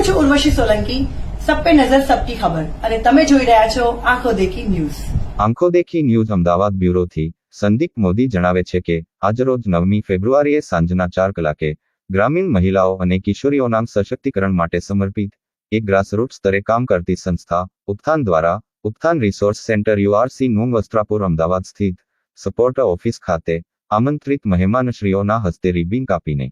હું છું ઉર્વશી સોલંકી સબ પે નજર સબકી ખબર. અને તમે જોઈ રહ્યા છો આંખો દેખી ન્યૂઝ. આંખો દેખી ન્યૂઝ અમદાવાદ બ્યુરોથી સંદીપ મોદી જણાવે છે કે, આજરોજ નવમી ફેબ્રુઆરીએ સાંજના ચાર કલાકે ગ્રામીણ મહિલાઓ અને કિશોરીઓના સશક્તિકરણ માટે સમર્પિત એક ગ્રાસરૂટ સ્તરે કામ કરતી સંસ્થા ઉત્થાન દ્વારા ઉત્થાન રિસોર્સ સેન્ટર યુઆરસી નું વસ્ત્રાપુર અમદાવાદ સ્થિત સપોર્ટ ઓફિસ ખાતે આમંત્રિત મહેમાનશ્રીઓના હસ્તે રિબિન કાપીને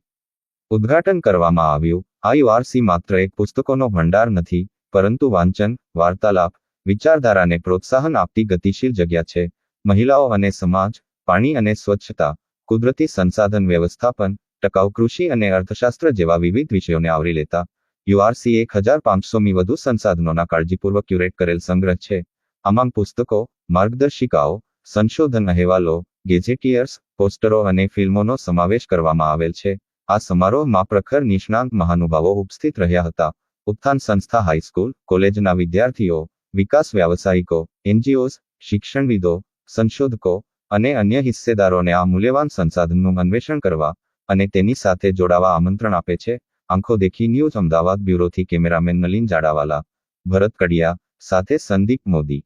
ઉદ્ઘાટન કરવામાં આવ્યું. આ યુઆરસી માત્ર એક પુસ્તકોનો ભંડાર નથી, પરંતુ વાંચન, વાર્તાલાપ, વિચારધારાને પ્રોત્સાહન આપતી ગતિશીલ જગ્યા છે. મહિલાઓ અને સમાજ, પાણી અને સ્વચ્છતા, કુદરતી સંસાધન વ્યવસ્થાપન, ટકાઉ કૃષિ અને અર્થશાસ્ત્ર જેવા વિવિધ વિષયોને આવરી લેતા યુઆરસી એક હજાર પાંચસોમી વધુ સંસાધનોના કાળજીપૂર્વક ક્યુરેટ કરેલ સંગ્રહ છે. આમાં પુસ્તકો, માર્ગદર્શિકાઓ, સંશોધન અહેવાલો ગેઝેટિયર્સ પોસ્ટરો અને ફિલ્મોનો સમાવેશ કરવામાં આવેલ છે. આ સમારોહમાં પ્રખર નિષ્ણાંત મહાનુભાવો ઉપસ્થિત રહ્યા હતા ઉત્થાન સંસ્થા હાઈસ્કૂલ કોલેજના વિદ્યાર્થીઓ વિકાસ વ્યાવસાયિકો એનજીઓઝ શિક્ષણવિદો સંશોધકો અને અન્ય હિસ્સેદારોને આ મૂલ્યવાન સંસાધનનું અન્વેષણ કરવા અને તેની સાથે જોડાવા આમંત્રણ આપે છે આંખો દેખી ન્યૂઝ અમદાવાદ બ્યુરોથી કેમેરામેન નલિન જાડાવાલા ભરત કડિયા સાથે સંદીપ મોદી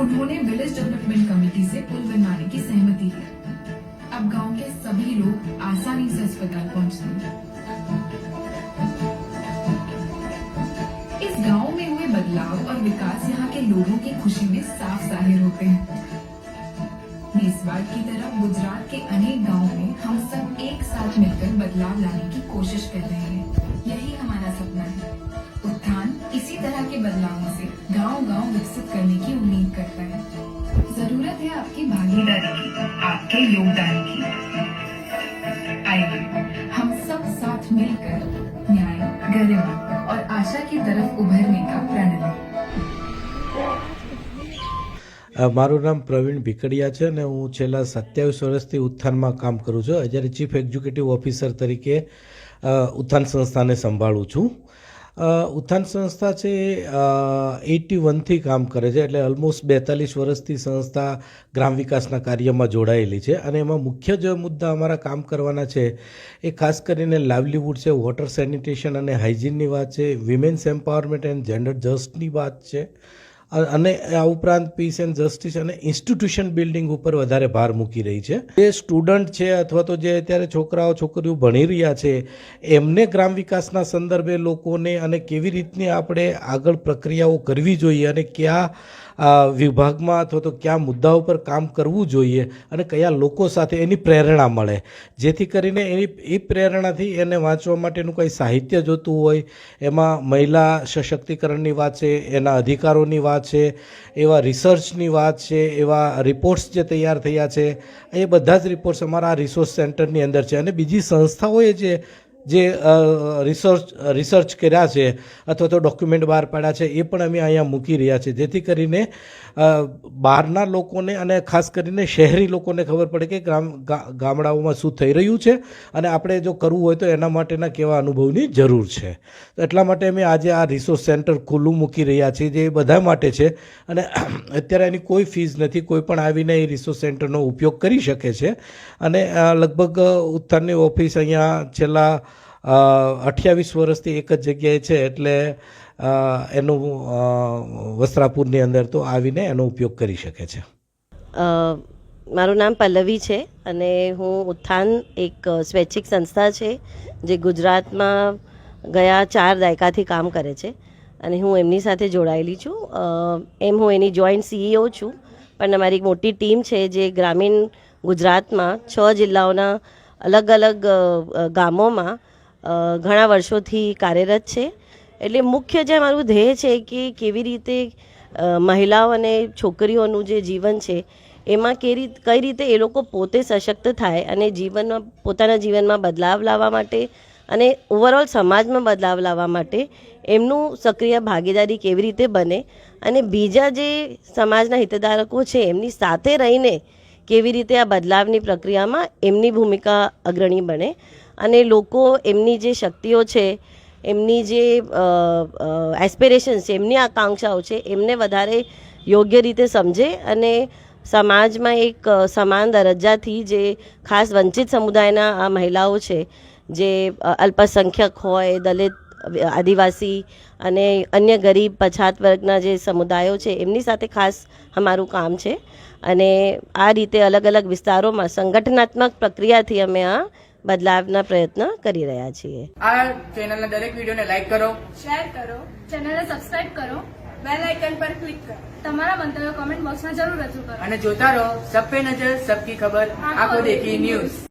उन्होंने विलेज डेवलपमेंट कमेटी से पुल अस्पताल पहुँच सकें इस गाँव में हुए बदलाव और विकास यहाँ के लोगों की खुशी में साफ़ ज़ाहिर होते हैं। मेसवाड़ की तरह गुजरात के अनेक गाँवों में हम सब एक साथ मिलकर बदलाव लाने की कोशिश कर रहे हैं। यही हमारा सपना है। उत्थान इसी तरह के बदलावों से गाँव गाँव विकसित करने की उम्मीद करता है। ज़रूरत है आपकी भागीदारी की, आपके योगदान की। મારું નામ પ્રવીણ ભીકડિયા છે અને હું છેલ્લા સત્યાવીસ વર્ષથી ઉત્થાનમાં કામ કરું છું. જ્યારે ચીફ એક્ઝિક્યુટિવ ઓફિસર તરીકે ઉત્થાન સંસ્થાને સંભાળું છું. ઉત્થાન સંસ્થા છે એટી વનથી કામ કરે છે. એટલે ઓલમોસ્ટ બેતાલીસ વર્ષથી સંસ્થા ગ્રામ વિકાસના કાર્યમાં જોડાયેલી છે. અને એમાં મુખ્ય જે મુદ્દા અમારા કામ કરવાના છે એ ખાસ કરીને લાઇવલીવુડ છે, વોટર સેનિટેશન અને હાઇજીનની વાત છે, વિમેન્સ એમ્પાવરમેન્ટ એન્ડ જેન્ડર જસ્ટની વાત છે. અને આ ઉપરાંત પીસ એન્ડ જસ્ટિસ અને ઇન્સ્ટિટ્યુશન બિલ્ડિંગ ઉપર વધારે ભાર મૂકી રહી છે. જે સ્ટુડન્ટ છે અથવા તો જે અત્યારે છોકરાઓ, છોકરીઓ ભણી રહ્યા છે, એમને ગ્રામ વિકાસના સંદર્ભે લોકોને અને કેવી રીતની આપણે આગળ પ્રક્રિયાઓ કરવી જોઈએ અને કયા વિભાગમાં અથવા તો કયા મુદ્દા ઉપર કામ કરવું જોઈએ અને કયા લોકો સાથે એની પ્રેરણા મળે. જેથી કરીને એની, એ પ્રેરણાથી એને વાંચવા માટેનું કંઈ સાહિત્ય જોતું હોય, એમાં મહિલા સશક્તિકરણની વાત છે, એના અધિકારોની વાત છે, એવા રિસર્ચની વાત છે, એવા રિપોર્ટ્સ જે તૈયાર થયા છે, એ બધા જ રિપોર્ટ્સ અમારા આ રિસોર્સ સેન્ટરની અંદર છે. અને બીજી સંસ્થાઓએ જે જે રિસર્ચ રિસર્ચ કર્યા છે અથવા તો ડોક્યુમેન્ટ બહાર પાડ્યા છે, એ પણ અમે અહીંયા મૂકી રહ્યા છીએ. જેથી કરીને બહારના લોકોને અને ખાસ કરીને શહેરી લોકોને ખબર પડે કે ગ્રામ ગામડાઓમાં શું થઈ રહ્યું છે અને આપણે જો કરવું હોય તો એના માટેના કેવા અનુભવની જરૂર છે. તો એટલા માટે અમે આજે આ રિસોર્સ સેન્ટર ખુલ્લું મૂકી રહ્યા છીએ, જે બધા માટે છે. અને અત્યારે એની કોઈ ફીઝ નથી, કોઈ પણ આવીને એ રિસોર્સ સેન્ટરનો ઉપયોગ કરી શકે છે. અને લગભગ ઉત્થાનની ઓફિસ અહીંયા છેલ્લા અઠ્યાવીસ વર્ષથી એક જ જગ્યાએ છે એટલે એનું વસ્ત્રાપુરની અંદર તો આવીને એનો ઉપયોગ કરી શકે છે. મારું નામ પલ્લવી છે અને હું ઉત્થાન એક સ્વૈચ્છિક સંસ્થા છે જે ગુજરાતમાં ગયા ચાર દાયકાથી કામ કરે છે અને હું એમની સાથે જોડાયેલી છું. એમ હું એની જોઈન્ટ સીઈઓ છું, પણ અમારી એક મોટી ટીમ છે જે ગ્રામીણ ગુજરાતમાં છ જિલ્લાઓના અલગ અલગ ગામોમાં ઘણા વર્ષોથી કાર્યરત છે. એટલે મુખ્ય જે મારું ધ્યેય છે કે કેવી રીતે મહિલાઓ અને છોકરીઓનું જે જીવન છે, એમાં કે કઈ રીતે એ લોકો પોતે સશક્ત થાય અને જીવનમાં, પોતાના જીવનમાં બદલાવ લાવવા માટે અને ઓવરઓલ સમાજમાં બદલાવ લાવવા માટે એમનું સક્રિય ભાગીદારી કેવી રીતે બને અને બીજા જે સમાજના હિતધારકો છે, એમની સાથે રહીને કેવી રીતે આ બદલાવની પ્રક્રિયામાં એમની ભૂમિકા અગ્રણી બને. અને લોકો એમની જે શક્તિઓ છે, એમની જે એસ્પિરેશન્સ છે, એમની આકાંક્ષાઓ છે, એમને વધારે યોગ્ય રીતે સમજે અને સમાજમાં એક સમાન દરજ્જાથી જે ખાસ વંચિત સમુદાયના આ મહિલાઓ છે, જે અલ્પસંખ્યક હોય, દલિત, આદિવાસી અને અન્ય ગરીબ પછાત વર્ગના જે સમુદાયો છે, એમની સાથે ખાસ અમારું કામ છે. અને આ રીતે અલગ અલગ વિસ્તારોમાં સંગઠનાત્મક પ્રક્રિયાથી અમે આ બદલાવના પ્રયત્ન કરી રહ્યા છીએ. આ ચેનલના દરેક વિડીયોને લાઈક કરો. શેર કરો ચેનલને સબસ્ક્રાઇબ કરો બેલ આઇકન પર ક્લિક કરો. તમારા મંતવ્યો કોમેન્ટ બોક્સમાં જરૂર રજૂ કરો. અને જોતા રહો સબ પે નજર સબકી ખબર. આખો દેખી ન્યૂઝ